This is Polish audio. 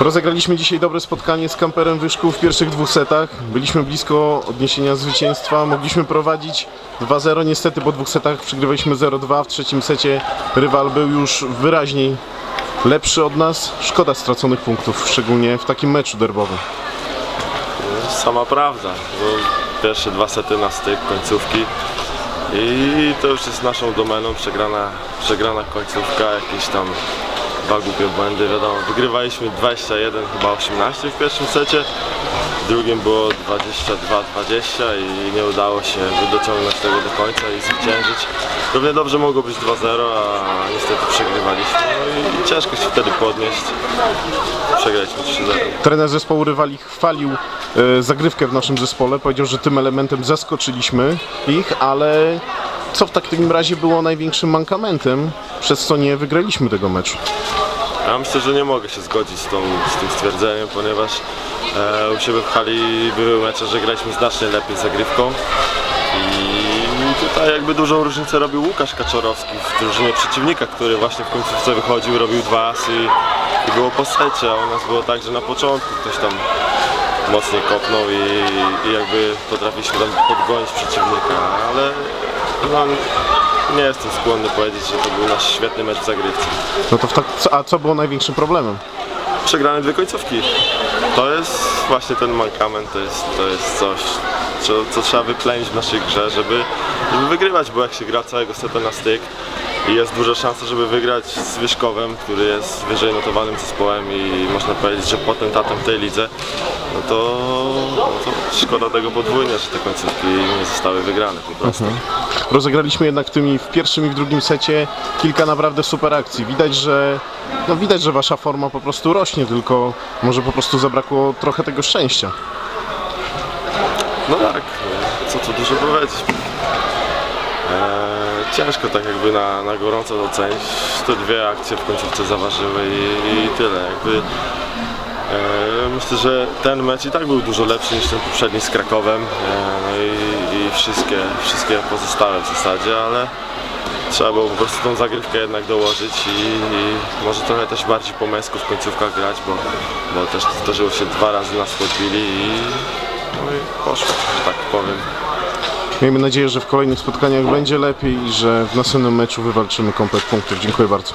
Rozegraliśmy dzisiaj dobre spotkanie z kamperem Wyszków w pierwszych dwóch setach. Byliśmy blisko odniesienia zwycięstwa. Mogliśmy prowadzić 2-0. Niestety po dwóch setach przegrywaliśmy 0-2. W trzecim secie rywal był już wyraźniej lepszy od nas. Szkoda straconych punktów, szczególnie w takim meczu derbowym. Sama prawda, pierwsze dwa sety na styk, końcówki i to już jest naszą domeną, przegrana, przegrana końcówka, jakieś tam dwa głupie błędy, wiadomo, wygrywaliśmy 21, chyba 18 w pierwszym secie, w drugim było 22-20 i nie udało się dociągnąć tego do końca i zwyciężyć. Równie dobrze mogło być 2-0, a niestety przegrywaliśmy no i ciężko się wtedy podnieść, przegraliśmy 3-0. Trener zespołu rywali chwalił e, zagrywkę w naszym zespole. Powiedział, że tym elementem zaskoczyliśmy ich, ale co w takim razie było największym mankamentem, przez co nie wygraliśmy tego meczu? Ja myślę, że nie mogę się zgodzić z, tą, z tym stwierdzeniem, ponieważ e, u siebie w hali były mecze, że graliśmy znacznie lepiej z zagrywką i tutaj jakby dużą różnicę robił Łukasz Kaczorowski w drużynie przeciwnika, który właśnie w końcówce wychodził, robił dwa asy i, i było po secie, a u nas było tak, że na początku ktoś tam mocniej kopnął i, i jakby potrafiliśmy tam podgonić przeciwnika, ale no, nie jestem skłonny powiedzieć, że to był nasz świetny mecz w zagrywce. No to w tak, a co było największym problemem? przegrane dwie końcówki. To jest właśnie ten mankament, to jest, to jest coś, co, co trzeba wyplenić w naszej grze, żeby, żeby wygrywać, bo jak się gra całego seta na styk i jest duża szansa, żeby wygrać z Wyszkowem, który jest wyżej notowanym zespołem i można powiedzieć, że potentatem w tej lidze, no to, no to szkoda tego podwójnie, że te końcówki nie zostały wygrane po prostu. Rozegraliśmy jednak w, tym, i w pierwszym i w drugim secie kilka naprawdę super akcji. Widać, że no widać, że wasza forma po prostu rośnie, tylko może po prostu zabrakło trochę tego szczęścia. No tak, co tu dużo powiedzieć. Eee, ciężko tak jakby na, na gorąco docenić. Te dwie akcje w końcówce zaważyły i, i tyle. Jakby, myślę, że ten mecz i tak był dużo lepszy niż ten poprzedni z Krakowem. No i, i wszystkie, wszystkie pozostałe w zasadzie, ale trzeba było po prostu tą zagrywkę jednak dołożyć i, i może trochę też bardziej po męsku w końcówkach grać, bo, bo też zdarzyło się dwa razy nas podbili i, no i poszło, że tak powiem. Miejmy nadzieję, że w kolejnych spotkaniach będzie lepiej i że w następnym meczu wywalczymy komplet punktów. Dziękuję bardzo.